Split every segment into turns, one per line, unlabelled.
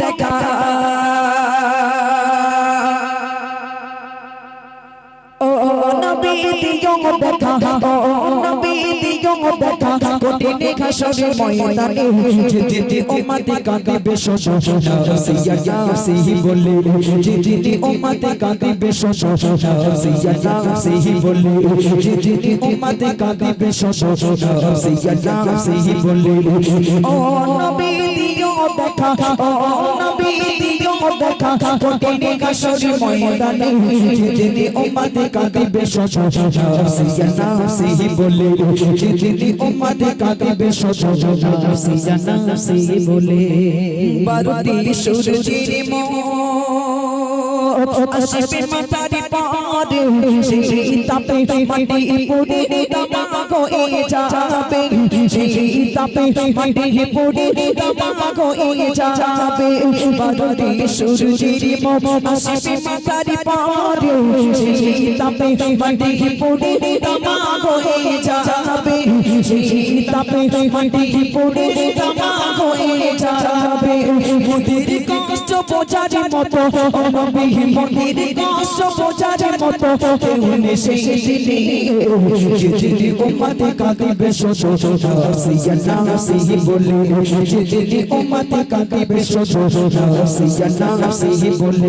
দেখা ময়দানে যেদিন উম্মতে কাঁদিবে শোষণ নাফসিয়া নাফসি বলে যেদিন উম্মতে কাঁদিবে শোষণ নাফসিয়া নাফসি বলে যেদিন উম্মতে কাঁদিবে শোষণ নাফসিয়া নাফসি বলে ও দেখা। নবী দিও দেখা। কঠিন ঘাসরে ময়দানে যেদিন উম্মতে কাঁদিবে শোষণ নাফসি বলে যেদিন উম্মতে কাঁদিবে শোষণ নাফসি বলে বারুতি সূর্যের মো আসবে মাতারি পারে সেই তাপে মাটি পুড়ে দামাগ হয়ে যাবে সেই তাপে মাটি পুড়ে দামাগ হয়ে যাবে। বারুতি সূর্যের আসবে মাতারি পারে সেই তাপে মাটি পুড়ে দামাগ হয়ে যাবে। সেই তাপে মাটি পুড়ে দামাগ হয়ে যাবে। মুদির কষ্ট বোঝার মতো নবী মুদির কষ্ট বোঝার মতো। কেউ সেই দিনে যেদিন উম্মতে কাঁদিবে নাফসি বলে যেদিন উম্মতে বলে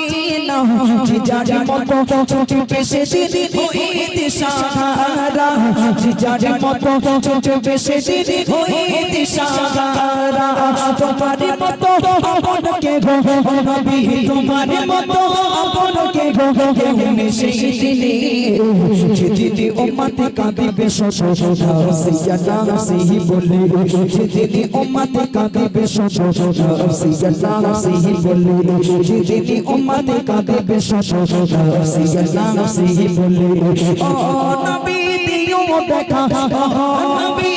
যে যার মতো ছোট পেশে দিদি হইতে সাহারা যে যার মতো ছোট পেশে দিদি হইতে সাহারা তোমার মতো আপন কে গো নবী তোমার মতো কেউ নেই সেই দিনে? যেদিনে উম্মতে কাঁদিবে শোষ নাফসিয়া নাফসি বলে। যেদিনে উম্মতে কাঁদিবে শোষ নাফসিয়া নাফসি বলে। যেদিনে উম্মতে কাঁদিবে শোষ নাফসিয়া নাফসি বলে। ও নবী দিও দেখা ও নবী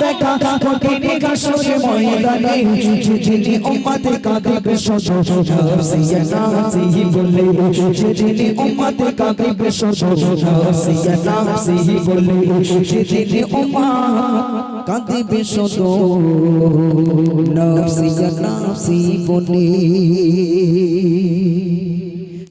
দেখা ঘাসরে ময়দানে যেদিনে উম্মতে কাঁদিবে শোষ নাফসিয়া নাফসি বলে যেদিনে উম্মতে কাঁদিবে শোষ নাফসিয়া নাফসি বলে যেদিনে উম্মা কাঁদিবে বলে